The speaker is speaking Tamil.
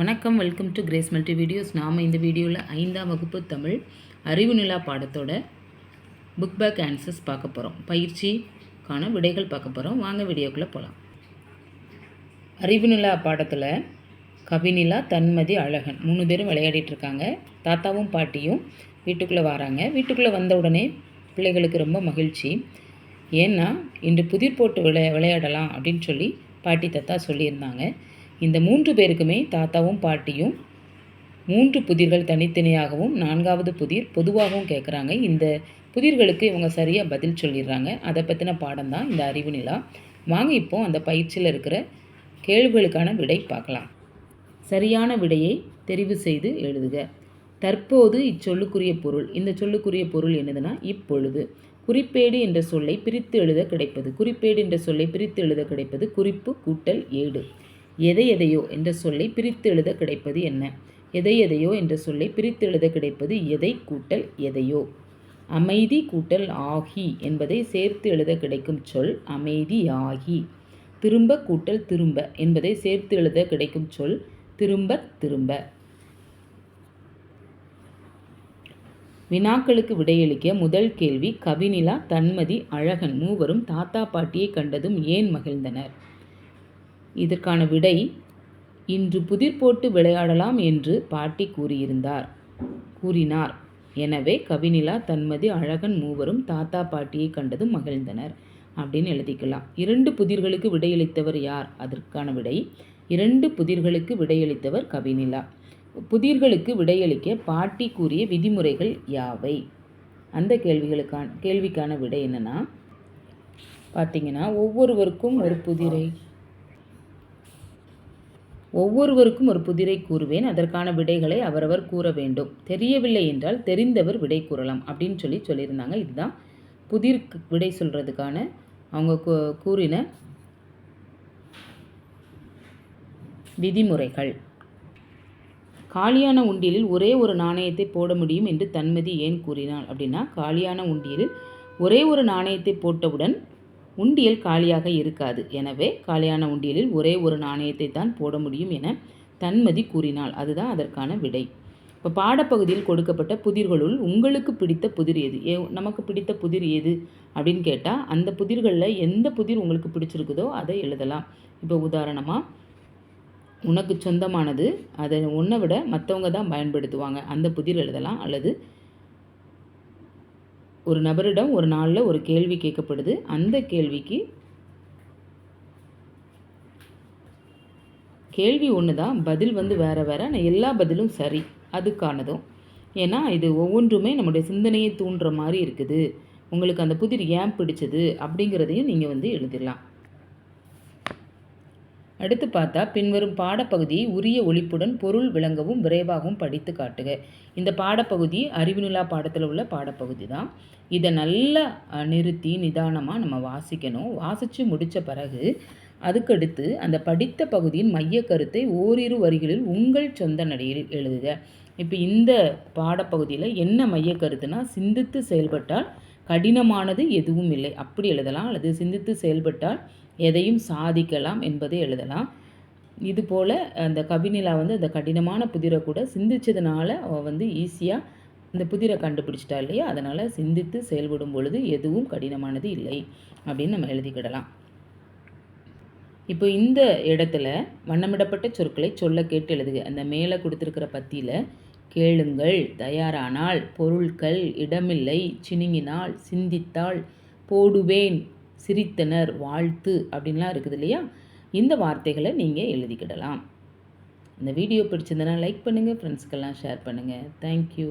வணக்கம் welcome to Grace multi videos நாம் இந்த வீடியோவில் ஐந்தாம் வகுப்பு தமிழ் அறிவு நிலா பாடத்தோட புக் பேக் ஆன்சர்ஸ் பார்க்க போகிறோம் பயிற்சிக்கான விடைகள் பார்க்க போகிறோம் வாங்க வீடியோக்குள்ளே போகலாம் அறிவு நிலா பாடத்தில் கவிநிலா தன்மதி அழகன். மூணு பேரும் விளையாடிட்டு இருக்காங்க தாத்தாவும் பாட்டியும் வீட்டுக்குள்ளே வராங்க. வீட்டுக்குள்ளே வந்த உடனே பிள்ளைகளுக்கு ரொம்ப மகிழ்ச்சி. ஏன்னா இன்று புதிர் போட்டு விளையா விளையாடலாம் அப்படின்னு சொல்லி பாட்டி தாத்தா சொல்லியிருந்தாங்க. இந்த மூன்று பேருக்குமே தாத்தாவும் பாட்டியும் மூன்று புதிர்கள் தனித்தனியாகவும் நான்காவது புதிர் பொதுவாகவும் கேட்குறாங்க இந்த புதிர்களுக்கு இவங்க சரியாக பதில் சொல்லிடுறாங்க. அதை பற்றின பாடம் தான் இந்த அறிவு நிலா. வாங்க இப்போ அந்த பயிற்சியில் இருக்கிற கேள்விகளுக்கான விடை பார்க்கலாம். சரியான விடையை தெரிவு செய்து எழுதுக. தற்போது இச்சொல்லுக்குரிய பொருள். இந்த சொல்லுக்குரிய பொருள் என்னதுன்னா இப்பொழுது. குறிப்பேடு என்ற சொல்லை பிரித்து எழுத கிடைப்பது. குறிப்பேடு என்ற சொல்லை பிரித்து எழுத கிடைப்பது குறிப்பு கூட்டல் ஏடு. எதை எதையோ என்ற சொல்லை பிரித்து எழுத கிடைப்பது என்ன? எதை எதையோ என்ற சொல்லை பிரித்து எழுத கிடைப்பது எதை கூட்டல் எதையோ? அமைதி கூட்டல் ஆகி என்பதை சேர்த்து எழுத கிடைக்கும் சொல் அமைதியாகி திரும்ப கூட்டல் திரும்ப என்பதை சேர்த்து எழுத கிடைக்கும் சொல் திரும்ப திரும்ப. வினாக்களுக்கு விடையளிக்க முதல் கேள்வி கவினிலா தன்மதி அழகன் மூவரும் தாத்தா பாட்டியை கண்டதும் ஏன் மகிழ்ந்தனர்? இதற்கான விடை இன்று புதிர் போட்டு விளையாடலாம் என்று பாட்டி கூறியிருந்தார். கூறினார். எனவே கவினிலா தன்மதி அழகன் மூவரும் தாத்தா பாட்டியை கண்டதும் மகிழ்ந்தனர் அப்படின்னு எழுதிக்கலாம். இரண்டு புதிர்களுக்கு விடையளித்தவர் யார்? அதற்கான விடை இரண்டு புதிர்களுக்கு விடையளித்தவர் கவினிலா. புதிர்களுக்கு விடையளிக்க பாட்டி கூறிய விதிமுறைகள் யாவை? அந்த கேள்விகளுக்கான கேள்விக்கான விடை என்னென்னா பார்த்தீங்கன்னா ஒவ்வொருவருக்கும் ஒரு புதிரை ஒவ்வொருவருக்கும் ஒரு புதிரை கூறுவேன் அதற்கான விடைகளை அவரவர் கூற வேண்டும். தெரியவில்லை என்றால் தெரிந்தவர் விடை கூறலாம் அப்படின்னு சொல்லி சொல்லியிருந்தாங்க. இதுதான் புதிர் விடை சொல்கிறதுக்கான அவங்க கூறின விதிமுறைகள். காலியான உண்டியலில் ஒரே ஒரு நாணயத்தை போட முடியும் என்று தன்மதி ஏன் கூறினாள் அப்படின்னா காலியான உண்டியலில் ஒரே ஒரு நாணயத்தை போட்டவுடன் உண்டியல் காலியாக இருக்காது. எனவே காலியான உண்டியலில் ஒரே ஒரு நாணயத்தை தான் போட முடியும் என தன்மதி கூறினாள். அதுதான் அதற்கான விடை. இப்போ பாடப்பகுதியில் கொடுக்கப்பட்ட புதிர்களுள் உங்களுக்கு பிடித்த புதிர் எது? ஏ நமக்கு பிடித்த புதிர் எது? அப்படின்னு கேட்டால் அந்த புதிர்களில் எந்த புதிர் உங்களுக்கு பிடிச்சிருக்குதோ அதை எழுதலாம். இப்போ உதாரணமாக உனக்கு சொந்தமானது அதை உன்னை விட மற்றவங்க தான் பயன்படுத்துவாங்க. அந்த புதிர் எழுதலாம். அல்லது ஒரு நபரிடம் ஒரு நாளில் ஒரு கேள்வி கேட்கப்படுது. அந்த கேள்விக்கு கேள்வி ஒன்று தான் பதில் வந்து வேறு வேறு ஆனால் எல்லா பதிலும் சரி அதுக்கானதும். ஏன்னா இது ஒவ்வொன்றுமே நம்முடைய சிந்தனையை தூண்டுற மாதிரி இருக்குது. உங்களுக்கு அந்த புதிர் ஏன் பிடிச்சது அப்படிங்கிறதையும் நீங்கள் வந்து எழுதிடலாம். அடுத்து பார்த்தா பின்வரும் பாடப்பகுதியை உரிய ஒழிப்புடன் பொருள் விளங்கவும் விரைவாகவும் படித்து காட்டுக. இந்த பாடப்பகுதி அறிவுநிலா பாடத்தில் உள்ள பாடப்பகுதி தான். இதை நல்லா நிறுத்தி நிதானமாக நம்ம வாசிக்கணும். வாசித்து முடித்த பிறகு அதுக்கடுத்து அந்த படித்த பகுதியின் மைய கருத்தை ஓரிரு வரிகளில் உங்கள் சொந்த நடையில் எழுதுக. இப்போ இந்த பாடப்பகுதியில் என்ன மைய கருத்துனா சிந்தித்து செயல்பட்டால் கடினமானது எதுவும் இல்லை. அப்படி எழுதலாம். அல்லது சிந்தித்து செயல்பட்டால் எதையும் சாதிக்கலாம் என்பதை எழுதலாம். இது போல் அந்த கவிநிலா வந்து அந்த கடினமான புதிரை கூட சிந்திச்சதுனால அவள் வந்து ஈஸியாக இந்த புதிரை கண்டுபிடிச்சிட்டா இல்லையா? அதனால் சிந்தித்து செயல்படும் பொழுது எதுவும் கடினமானது இல்லை அப்படின்னு நம்ம எழுதிக்கிடலாம். இப்போ இந்த இடத்துல வண்ணமிடப்பட்ட சொற்களை சொல்ல கேட்டு எழுதுக. அந்த மேலே கொடுத்துருக்கிற பத்தியில் கேளுங்கள். தயாரானால் பொருட்கள் இடமில்லை. சினுங்கினால் சிந்தித்தால் போடுவேன். சிரித்தனர் வாழ்த்து அப்படின்லாம் இருக்குது இல்லையா? இந்த வார்த்தைகளை நீங்கள் எழுதிக்கிடலாம். இந்த வீடியோ பிடிச்சிருந்தனா லைக் பண்ணுங்கள் ஃப்ரெண்ட்ஸ்க்கெல்லாம் ஷேர் பண்ணுங்கள் தேங்க்யூ